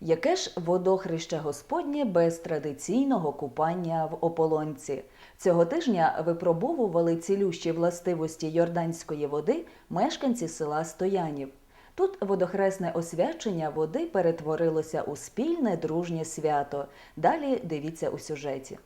Яке ж водохреще Господнє без традиційного купання в ополонці? Цього тижня випробовували цілющі властивості йорданської води мешканці села Стоянів. Тут водохресне освячення води перетворилося у спільне дружнє свято. Далі дивіться у сюжеті.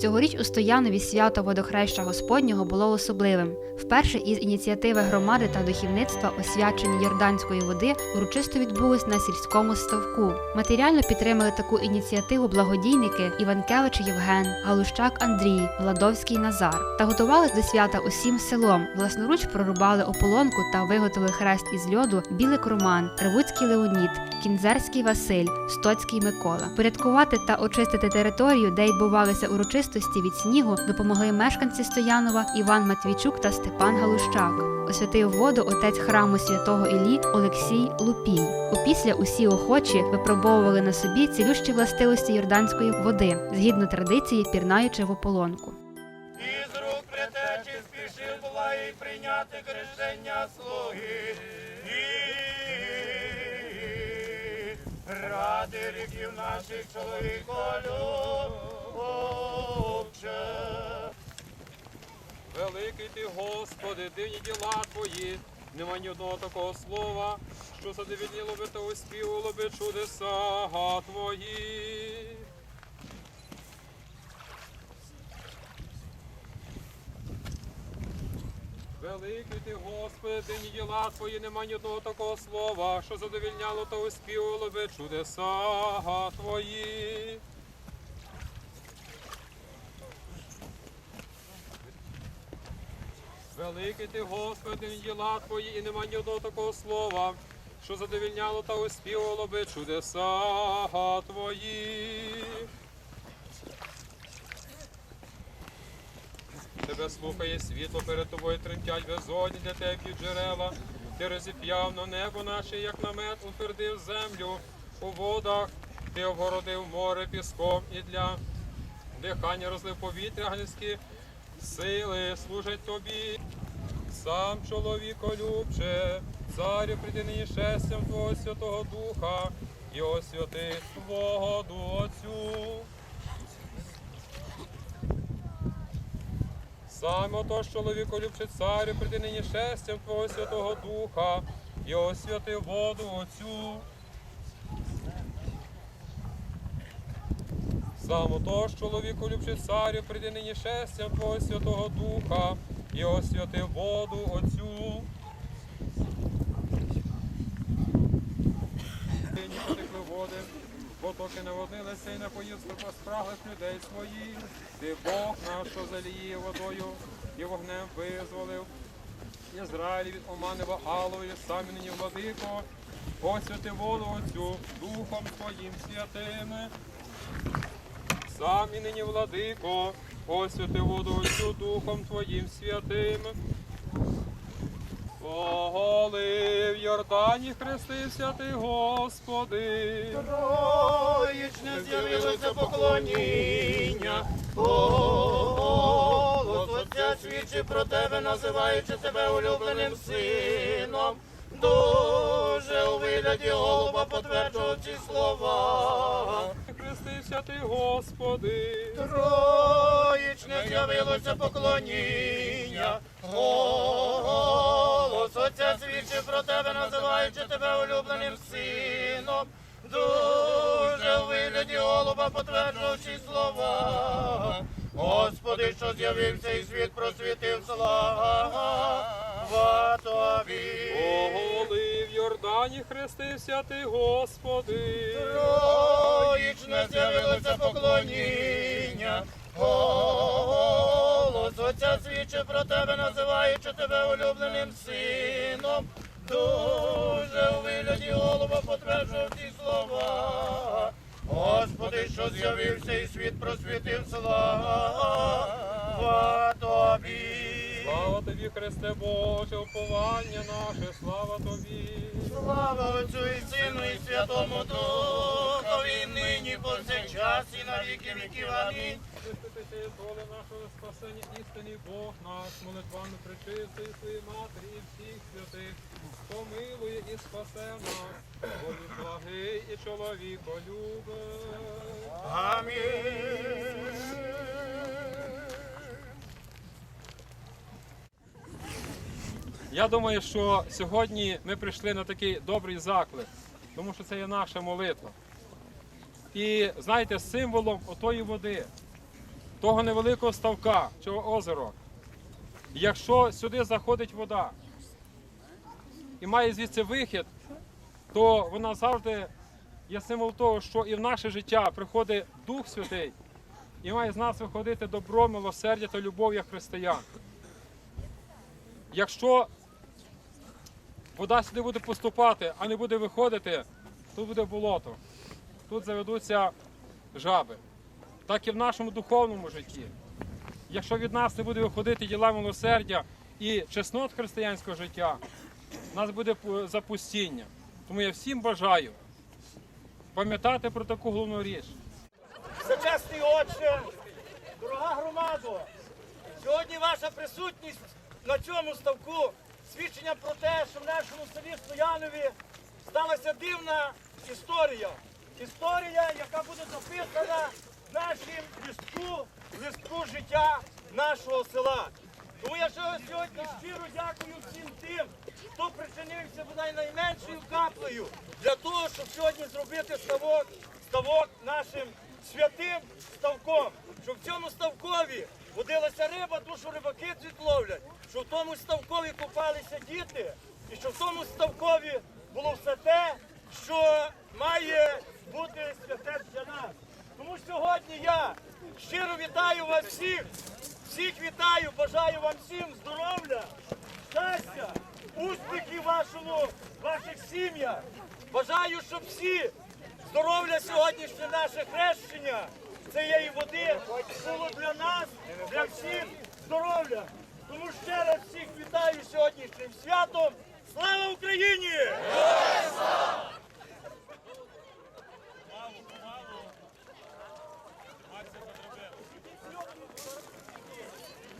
Цьогоріч у Стоянові свято водохреща Господнього було особливим. Вперше із ініціативи громади та духовництва освячення Йорданської води урочисто відбулось на сільському ставку. Матеріально підтримали таку ініціативу благодійники Іванкевич Євген, Галущак Андрій, Владовський Назар та готувались до свята усім селом. Власноруч прорубали ополонку та виготовили хрест із льоду Білик Роман, Ревуцький Леонід, Кінзерський Василь, Стоцький Микола. Порядкувати та очистити територію, де відбувалися урочистості від снігу, допомогли мешканці Стоянова Іван Матвійчук та Степан Галущак. Освятив воду отець храму святого Іллі Олексій Лупій. Опісля усі охочі випробовували на собі цілющі властивості йорданської води, згідно традиції, пірнаючи в ополонку. Із рук притечі спішив була і прийняти хрещення слуги. І ради ріків наших чоловіколюбче. Великий ти, Господи, дивні діла твої, нема ні одного такого слова, що задовільніло би та успівало би чудеса твої. Великий ти, Господи, дивні діла твої, нема ні одного такого слова, що задовільняло та успівало би чудеса твої. Великий ти, Господи, діла твої, і нема ні одного такого слова, що задовільняло та оспівувало би чудеса твої. Тебе слухає світло перед тобою тремтять безодні для тебе джерела. Ти розіп'яв на небо наше, як намет, утвердив землю у водах, ти обгородив море піском і для дихання розлив повітря гнильські сили служать тобі. Сам чоловіколюбче, царю прийди нині шестям Твого Святого Духа і освяти Твого Отцю. Саме отож, чоловіколюбче, царю прийди нині шестям Твого Святого Духа і освяти воду Отцю. Сам отож, чоловіку любче царю, прийди нині шестям Твого Святого Духа і освяти воду Отцю. Нині потекли води, потоки наводнилися і напоїв спраглих людей своїх. Ти Бог наш, що заліє водою і вогнем визволив. Ізраїль від омани Ваалової, самі нині владико, освяти воду Отцю Духом Твоїм святим. Сам і нині, владико, освяти воду Отцю Духом Твоїм святим. Поголи в Йордані хрестився ти, Господи. Троїчне з'явилося поклоніння. Голос Отця свідчить про тебе, називаючи тебе улюбленим сином. Вигляді голуба потверджував ці слова. Хрестився ти, Господи. Троїчне з'явилося поклоніння. Голос Отця свідчить про тебе, називаючи тебе улюбленим сином. Дуже у вигляді голуба потверджував ці слова. Господи, що з'явився і світ просвітив слава тобі. Поголи в Йордані хрестився ти, Господи. Троїчне з'явилося поклоніння. Голос Отця свідчить про тебе, називаючи тебе улюбленим сином. Дуже у вигляді голуба потверджував ці слова. Господи, що з'явився і світ просвітив слава тобі. Слава тобі, Христе Боже, уповання наше, слава тобі. Слава Отцю і Сину і Святому Духові, нині повсякчас і на віки віків. Амінь. Христи, доля нашого спасення, істинний Бог наш, молитвами причистої своїй матері і всіх святих, помилує і спасе нас, бо він благий і чоловіко любить. Амінь. Я думаю, що сьогодні ми прийшли на такий добрий заклик, тому що це є наша молитва. І знаєте, символом отої води, того невеликого ставка, цього озера, якщо сюди заходить вода і має звідси вихід, то вона завжди є символ того, що і в наше життя приходить Дух Святий і має з нас виходити добро, милосердя та любов як християн. Якщо вода сюди буде поступати, а не буде виходити, тут буде болото. Тут заведуться жаби. Так і в нашому духовному житті. Якщо від нас не буде виходити діла милосердя і чеснот християнського життя, у нас буде пу- запустіння. Тому я всім бажаю пам'ятати про таку головну річ. Всечесний Отче, дорога громадо, сьогодні ваша присутність на цьому ставку свідчення про те, що в нашому селі Стоянові сталася дивна історія. Історія, яка буде записана в нашім листку, листку життя нашого села. Тому я ще сьогодні щиро дякую всім тим, хто причинився бодай найменшою каплею для того, щоб сьогодні зробити ставок, ставок нашим святим ставком. Щоб в цьому ставкові водилася риба, ту, що рибаки цвіт ловлять, що в тому ставкові купалися діти, і що в тому ставкові було все те, що має бути святе для нас. Тому сьогодні я щиро вітаю вас всіх, всіх вітаю, бажаю вам всім здоров'я, щастя, успіхів вашому, ваших сім'ях. Бажаю, щоб всі здоров'я сьогоднішнє наше хрещення цієї води було для нас, для всіх здоров'я. Тому ще раз всіх вітаю сьогоднішнім святом. Слава Україні!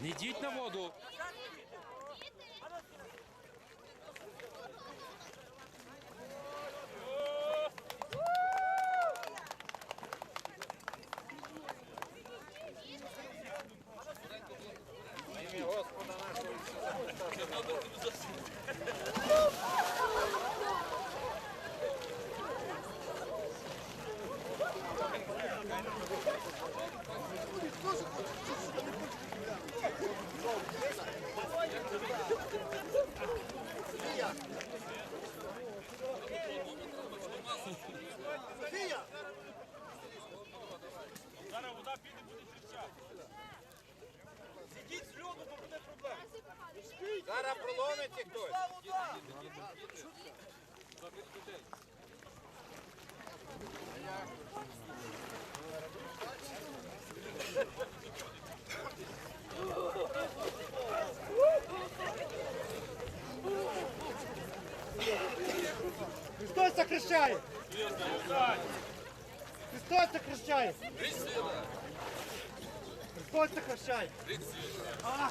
Не йдіть на воду. Христос захрещає! Христос захрещає! Христос це А!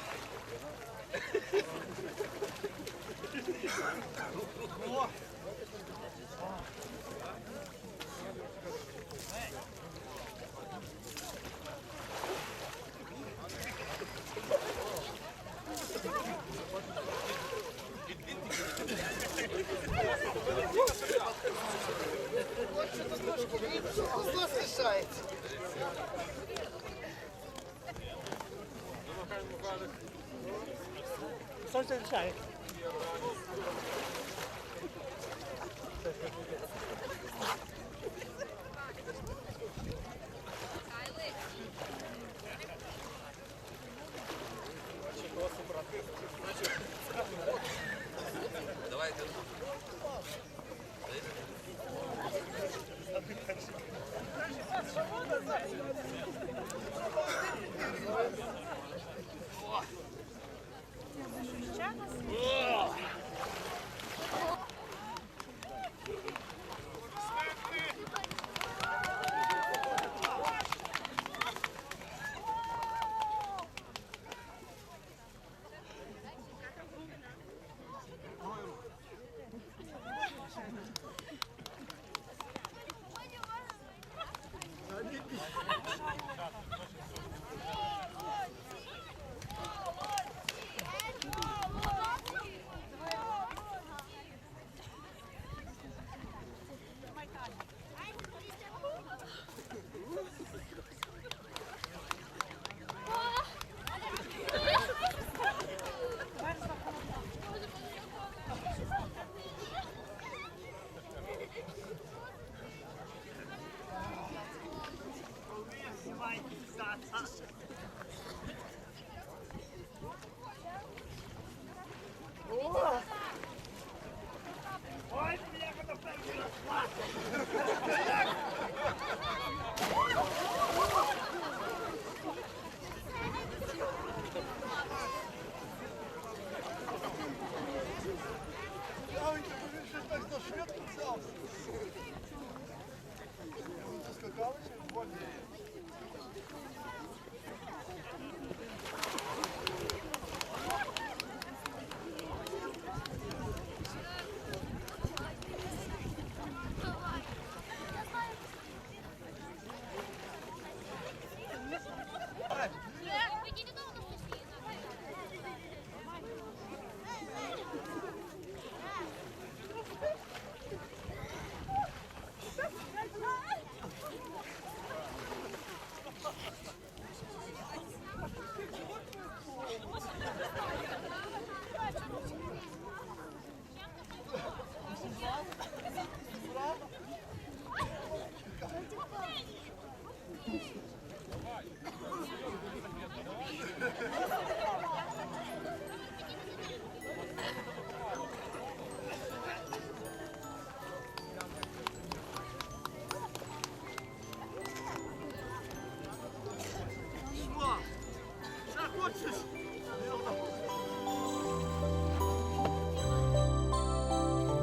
Христос захрещає!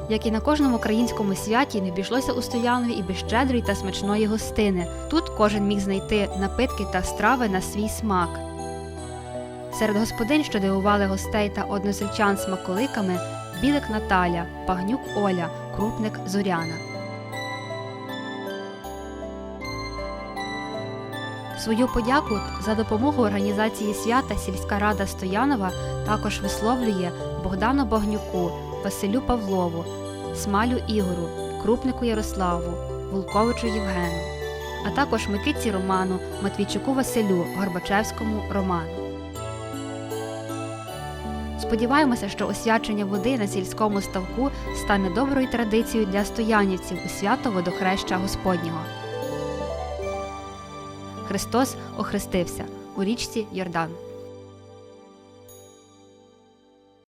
Як і на кожному українському святі, не обійшлося у Стоянові і без щедрої та смачної гостини. Тут кожен міг знайти напитки та страви на свій смак. Серед господинь, що дивували гостей та односельчан смаколиками, білик Наталя, Пагнюк Оля, крупник Зоряна. Свою подяку за допомогу організації свята сільська рада Стоянова також висловлює Богдану Багнюку, Василю Павлову, Смалю Ігору, Крупнику Ярославу, Вулковичу Євгену, а також Микитці Роману, Матвійчуку Василю, Горбачевському Роману. Сподіваємося, що освячення води на сільському ставку стане доброю традицією для стоянівців у свято водохреща Господнього. Христос охрестився у річці Йордан.